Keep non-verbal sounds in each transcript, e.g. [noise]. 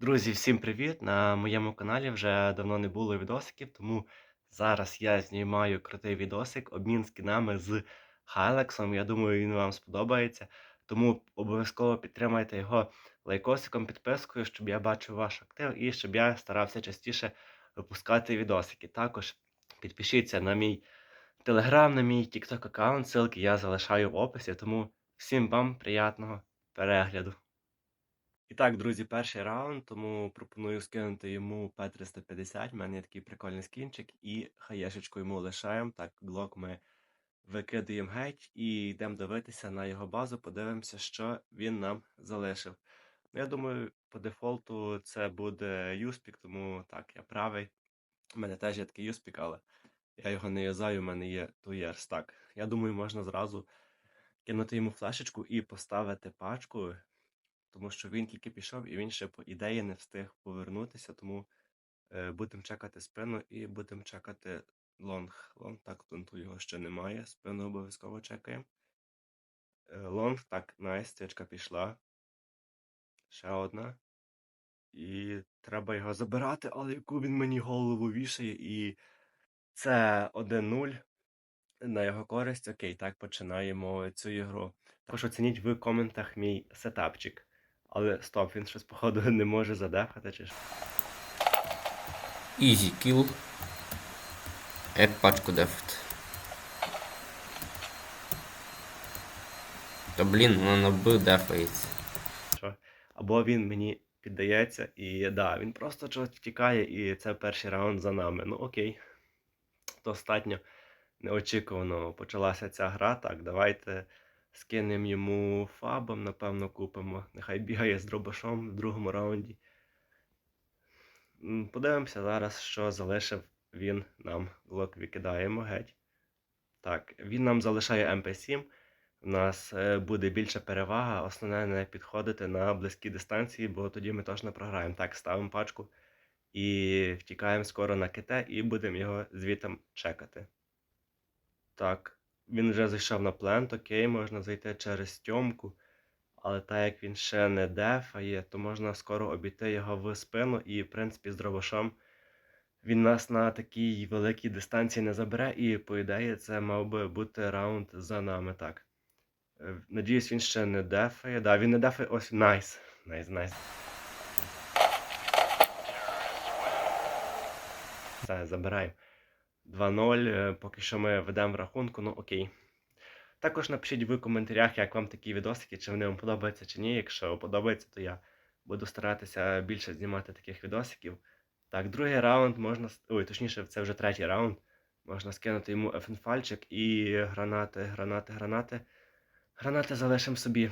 Друзі, всім привіт! На моєму каналі вже давно не було відосиків, тому зараз я знімаю крутий відосик, обмін скінами з Хайлексом. Я думаю, він вам сподобається. Тому обов'язково підтримайте його лайкосиком, підпискою, щоб я бачив ваш актив і щоб я старався частіше випускати відосики. Також підпишіться на мій телеграм, на мій TikTok аккаунт, ссылки я залишаю в описі. Тому всім вам приятного перегляду. І так, друзі, перший раунд, тому пропоную скинути йому П350. У мене є такий прикольний скінчик, і хаєшечку йому лишаємо. Так, глок ми викидаємо геть і йдемо дивитися на його базу, подивимося, що він нам залишив. Ну, я думаю, по дефолту це буде Юспік, тому так, я правий. У мене теж є такий Юспік, але я його не юзаю, у мене є Туєрс. Так, я думаю, можна зразу кинути йому флешечку і поставити пачку тому що він тільки пішов і він ще, по ідеї, не встиг повернутися, тому е, будемо чекати спину і будемо чекати лонг. Лонг, так, тут його ще немає. Спину обов'язково чекаємо. Е, лонг, так, найс, стичка пішла. Ще одна. І треба його забирати, але яку він мені голову вішає, і це 1-0 на його користь. Окей, так починаємо цю ігру. Також оцініть в коментах мій сетапчик. Але стоп, він щось, походу, [laughs] не може задефати чи що. Easy kill. Як пачку дефт. То блін, воно набив дефається. що. Або він мені піддається, і да, він просто чогось втікає, і це перший раунд за нами. Ну окей. Достатньо неочікувано почалася ця гра. Так, давайте скинемо йому фабом, напевно, купимо. Нехай бігає з дробашом в другому раунді. Подивимося зараз, що залишив він нам. Глок викидаємо геть. Так, він нам залишає МП7. У нас е, буде більша перевага. Основне не підходити на близькі дистанції, бо тоді ми точно програємо. Так, ставимо пачку і втікаємо скоро на КТ і будемо його звітом чекати. Так, він вже зайшов на плент, окей, можна зайти через тьомку. Але так як він ще не дефає, то можна скоро обійти його в спину і, в принципі, з дробашом він нас на такій великій дистанції не забере, і, по ідеї, це мав би бути раунд за нами. Так. Е, Надіюсь, він ще не дефає. Да, він не дефає. Ось найс. Найс, найс. Все, забираємо. 2-0. е, Поки що ми ведемо в рахунку, ну окей. Також напишіть в коментарях, як вам такі відосики, чи вони вам подобаються чи ні. Якщо подобається, то я буду старатися більше знімати таких відосиків. Так, другий раунд можна. Ой, точніше, це вже третій раунд. Можна скинути йому ефенфальчик і гранати, гранати, гранати. Гранати залишимо собі.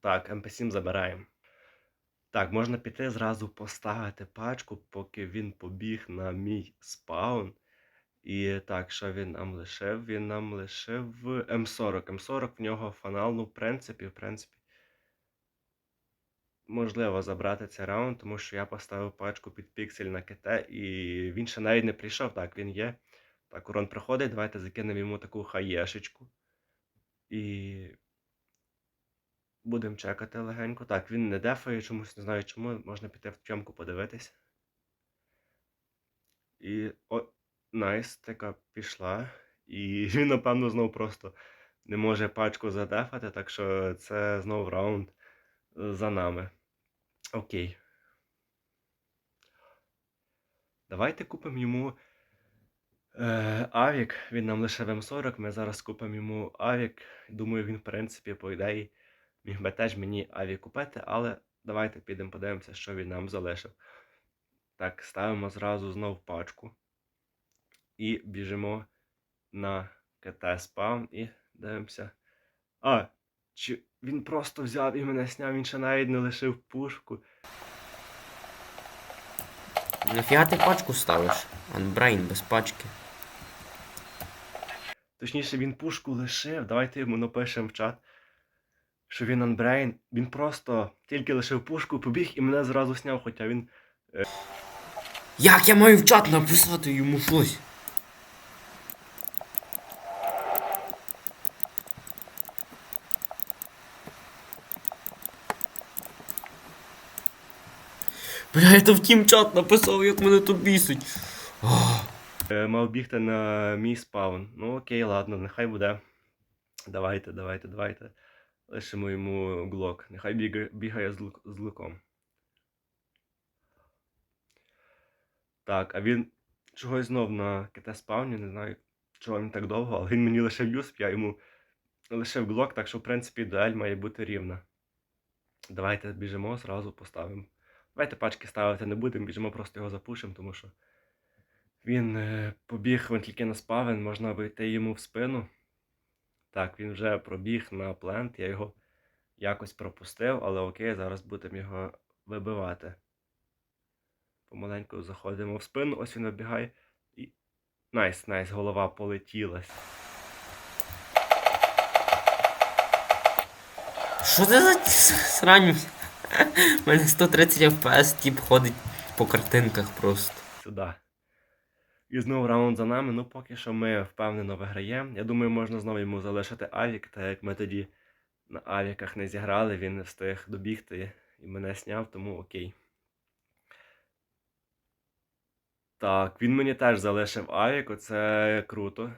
Так, МП7 забираємо. Так, можна піти зразу поставити пачку, поки він побіг на мій спаун. І так, що він нам лишив? Він нам лишив М40. М40 в нього фанал, ну, в принципі, в принципі. Можливо забрати цей раунд, тому що я поставив пачку під піксель на КТ, і він ще навіть не прийшов. Так, він є. Так, урон проходить. Давайте закинемо йому таку хаєшечку. І. Будемо чекати легенько. Так, він не дефає, чомусь не знаю чому. Можна піти в тьомку подивитись. І. О, найс, така пішла. І [laughs] він, напевно, знов просто не може пачку задефати, так що це знов раунд е, за нами. Окей. Давайте купимо йому е, Авік. Він нам лише в М40. Ми зараз купимо йому Авік. Думаю, він, в принципі, по ідеї, міг би теж мені Авік купити, але давайте підемо подивимося, що він нам залишив. Так, ставимо зразу знов пачку. І біжимо на КТ спаун і дивимося. А, чи він просто взяв і мене сняв, він ще навіть не лишив пушку. Нафіга ти пачку ставиш? Анбрейн без пачки. Точніше, він пушку лишив. Давайте йому напишемо в чат, що він анбрейн. Він просто тільки лишив пушку, побіг і мене зразу сняв, хоча він. Як я маю в чат написати йому щось? Бля, я то в тім чат написав, як мене тут бісить. Е, Мав бігти на мій спаун. Ну окей, ладно, нехай буде. Давайте, давайте, давайте. Лишимо йому глок. Нехай бігає, з, лук, з луком. Так, а він чогось знов на КТ спавні, не знаю, чого він так довго, але він мені лишив юсп, я йому лишив глок, так що, в принципі, дуель має бути рівна. Давайте біжимо, зразу поставимо. Давайте пачки ставити не будемо, біжимо, просто його запушимо, тому що він е, побіг він тільки на спавен, можна вийти йому в спину. Так, він вже пробіг на плент, я його якось пропустив, але окей, зараз будемо його вибивати. Помаленьку заходимо в спину, ось він вибігає. І. Найс, найс, голова полетілась. Що це за срань? У мене 130 FPS, тип ходить по картинках просто. Сюди. І знову раунд за нами. Ну, поки що ми впевнено виграємо. Я думаю, можна знову йому залишити авік, так як ми тоді на авіках не зіграли, він не встиг добігти і мене сняв, тому окей. Так, він мені теж залишив авік, оце круто.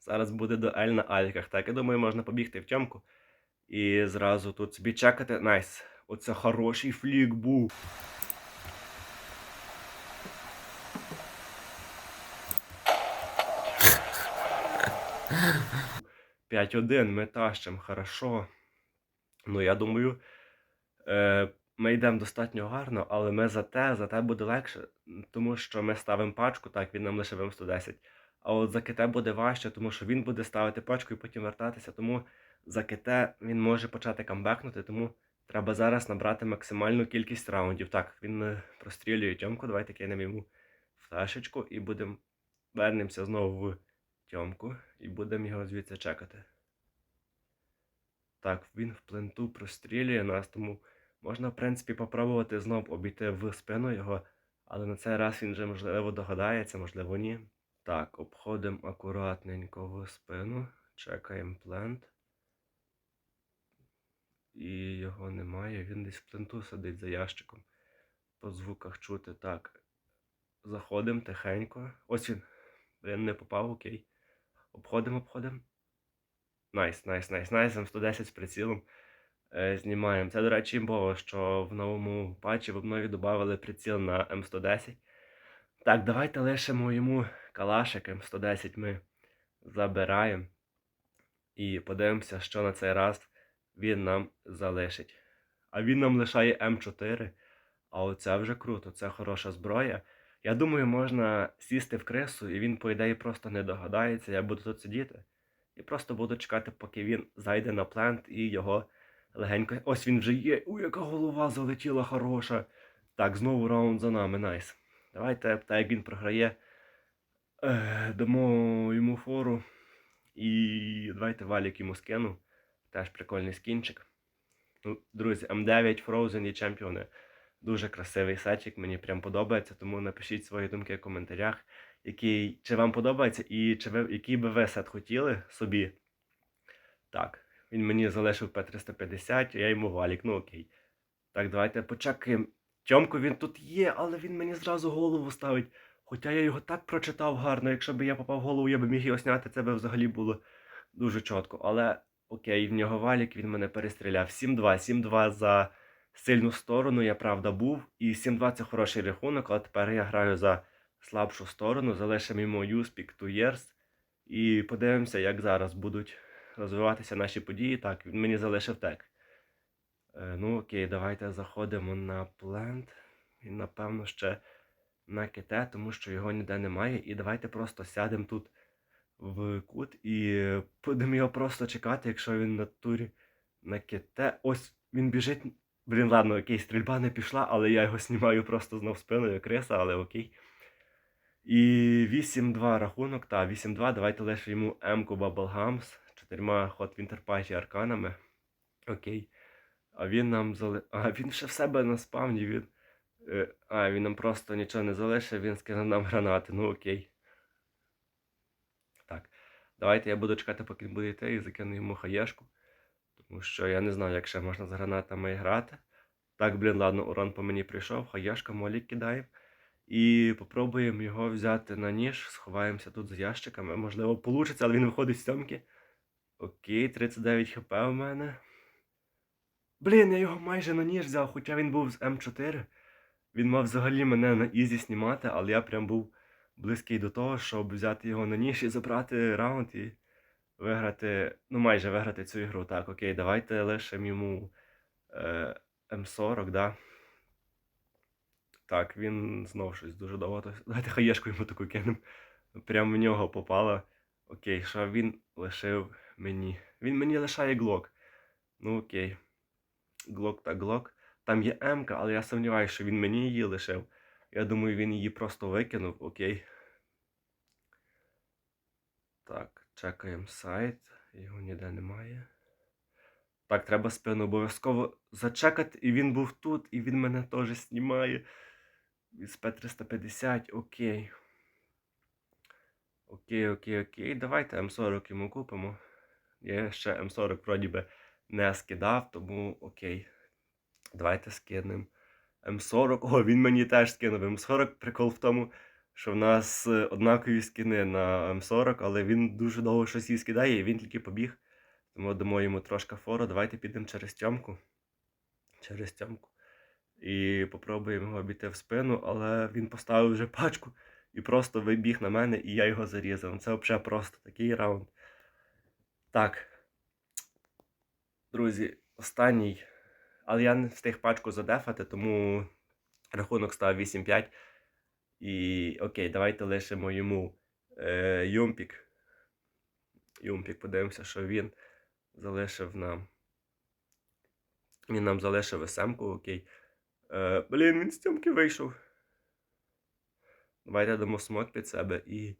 Зараз буде дуель на авіках. Так, я думаю, можна побігти в тьомку. І зразу тут собі чекати. Найс. Оце хороший флік був. П'ять один ми тащим, хорошо. Ну, я думаю, е, ми йдемо достатньо гарно, але ми за те, за те буде легше, тому що ми ставимо пачку, так, він нам лише вим 110. А от за КТ буде важче, тому що він буде ставити пачку і потім вертатися. Тому за КТ він може почати камбекнути, тому треба зараз набрати максимальну кількість раундів. Так, він е, прострілює тьомку, давайте кинемо йому флешечку і будемо вернемося знову в тьомку і будемо його звідси чекати. Так, він в пленту прострілює нас, тому можна, в принципі, попробувати знов обійти в спину його, але на цей раз він вже, можливо, догадається, можливо, ні. Так, обходимо акуратненько в спину, чекаємо плент. І його немає, він десь в пленту сидить за ящиком. По звуках чути. Так. Заходимо тихенько. Ось він. Він не попав, окей. Обходимо, обходимо. Найс, найс, найс, найс. М110 з прицілом. Е, знімаємо. Це, до речі, імбово, що в новому патчі в обнові додали приціл на М110. Так, давайте лишимо йому калашик М110 ми забираємо. І подивимося, що на цей раз він нам залишить. А він нам лишає М4. А оце вже круто, це хороша зброя. Я думаю, можна сісти в крису, і він, по ідеї, просто не догадається. Я буду тут сидіти. І просто буду чекати, поки він зайде на плент і його легенько. Ось він вже є. У, яка голова залетіла хороша. Так, знову раунд за нами, найс. Давайте, так як він програє, дамо йому фору. І давайте валік йому скину. Теж прикольний скінчик. Ну, друзі, М9, Frozen і чемпіони. Дуже красивий сетчик, мені прям подобається, тому напишіть свої думки в коментарях, який, чи вам подобається і чи ви, який би ви сет хотіли собі. Так, він мені залишив П350, я йому валік, ну окей. Так, давайте почекаємо. Тьомко він тут є, але він мені зразу голову ставить. Хоча я його так прочитав гарно, якщо б я попав в голову, я б міг його зняти, це б взагалі було дуже чітко. Але окей, в нього валік, він мене перестріляв. 7-2, 7-2 за сильну сторону, я правда був. І 7-2 це хороший рахунок, але тепер я граю за слабшу сторону, залишимо йому Юспік years. І подивимося, як зараз будуть розвиватися наші події. Так, він мені залишив тек. Е, ну окей, давайте заходимо на плент. І напевно ще на ките, тому що його ніде немає. І давайте просто сядемо тут в кут і просто чекати, якщо він на турі на ките. Ось він біжить. Блін, ладно, окей, стрільба не пішла, але я його [laughs] знімаю просто знов спиною криса, але окей. І 8-2 рахунок, та 8-2. Давайте лише йому М-ку Bubblegums, чотирма Winter Party арканами. Окей. А він нам зали... [laughs] А він ще в себе на спавні. Він... е, А, він нам просто нічого не залишив, він скинув нам гранати. Ну окей. Давайте я буду чекати, поки він буде йти, і закину йому хаєшку. Тому що я не знаю, як ще можна з гранатами грати. Так, блін, ладно, урон по мені прийшов, хаяшка молік кидає. І попробуємо його взяти на ніж, сховаємося тут з ящиками. Можливо, получиться, але він виходить з сьомки. Окей, 39 хп у мене. Блін, я його майже на ніж взяв, хоча він був з М4. Він мав взагалі мене на ізі знімати, але я прям був близький до того, щоб взяти його на ніж і забрати раунд і виграти, ну майже виграти цю ігру. Так, окей, давайте лишимо йому е, М40, да. Так, він знов щось дуже довго. Давайте хаєшку йому таку кинемо. Прям в нього попало. Окей, що він лишив мені. Він мені лишає глок. Ну окей. Глок та глок. Там є М-ка, але я сумніваюся, що він мені її лишив. Я думаю, він її просто викинув, окей. Так, чекаємо сайт. Його ніде немає. Так, треба спину обов'язково зачекати, і він був тут, і він мене теж знімає. З П350, окей. Окей, окей, окей. Давайте М40 йому купимо. Я ще М40 вроді би не скидав, тому окей. Давайте скинемо. М40. О, він мені теж скинув. М40 прикол в тому, що в нас е, однакові скини на М40, але він дуже довго щось їй скидає, і він тільки побіг. Тому дамо йому трошки фору. Давайте підемо через тьомку. Через тьомку. І попробуємо його обійти в спину, але він поставив вже пачку і просто вибіг на мене, і я його зарізав. Це взагалі просто такий раунд. Так. Друзі, останній. Але я не встиг пачку задефати, тому рахунок став 8-5. І окей, давайте лишимо йому е, Юмпік. Юмпік, подивимося, що він залишив нам. Він нам залишив СМ-ку, окей. Е, блін, він з тьомки вийшов. Давайте дамо смок під себе і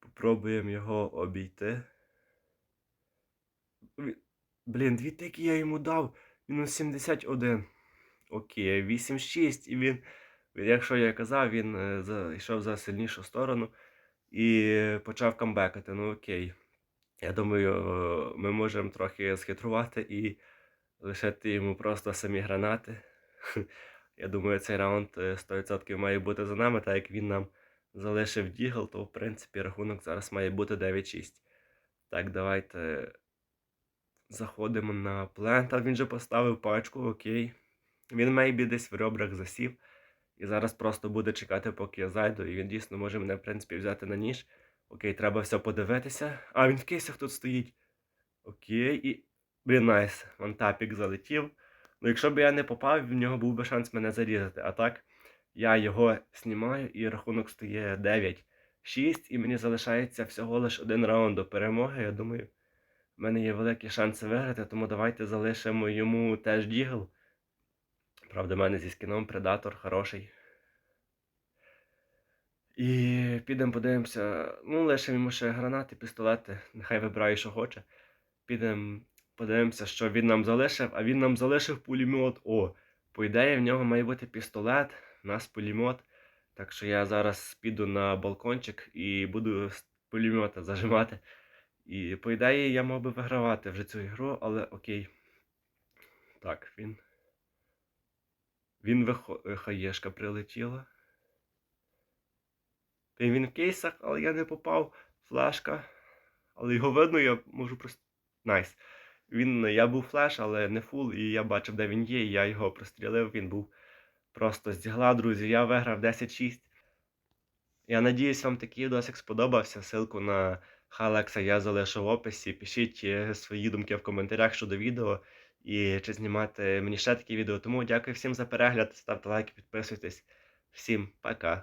попробуємо його обійти. Блін, дві тики я йому дав. Мінус 71. Окей, 8-6. І він, якщо я казав, він е, йшов за сильнішу сторону і почав камбекати. Ну окей. Я думаю, е, ми можемо трохи схитрувати і лишити йому просто самі гранати. [laughs] Я думаю, цей раунд е, 100% має бути за нами, так як він нам залишив дігл, то в принципі рахунок зараз має бути 9-6. Так, давайте заходимо на плент. А він же поставив пачку, окей. Він мейбі десь в ребрах засів. І зараз просто буде чекати, поки я зайду. І він дійсно може мене, в принципі, взяти на ніж. Окей, треба все подивитися. А, він в кейсах тут стоїть. Окей, і. Блін, найс. Вантапік залетів. Ну, якщо б я не попав, в нього був би шанс мене зарізати. А так, я його знімаю і рахунок стає 9-6, і мені залишається всього лиш один раунд до перемоги. Я думаю, в мене є великі шанси виграти, тому давайте залишимо йому теж дігл. Правда, в мене зі скіном предатор хороший. І підемо подивимося. Ну, лишимо йому ще гранати, пістолети. Нехай вибирає, що хоче. Підемо подивимося, що він нам залишив, а він нам залишив пулемет. О, по ідеї, в нього має бути пістолет, у нас пулемет. Так що я зараз піду на балкончик і буду пулемета зажимати. І по ідеї я мав би вигравати вже цю ігру, але окей. Так, він. Він вихо... е, хаєшка прилетіла. Він в кейсах, але я не попав. Флешка. Але його видно, я можу просто. Найс. Він, я був флеш, але не фул, і я бачив, де він є, і я його прострілив. Він був просто з друзі. Я виграв 10-6. Я надіюсь, вам такий відосик сподобався. Ссылку на Халекса я залишу в описі. Пишіть е, свої думки в коментарях щодо відео і чи знімати мені ще такі відео. Тому дякую всім за перегляд. Ставте лайки, підписуйтесь. Всім пока.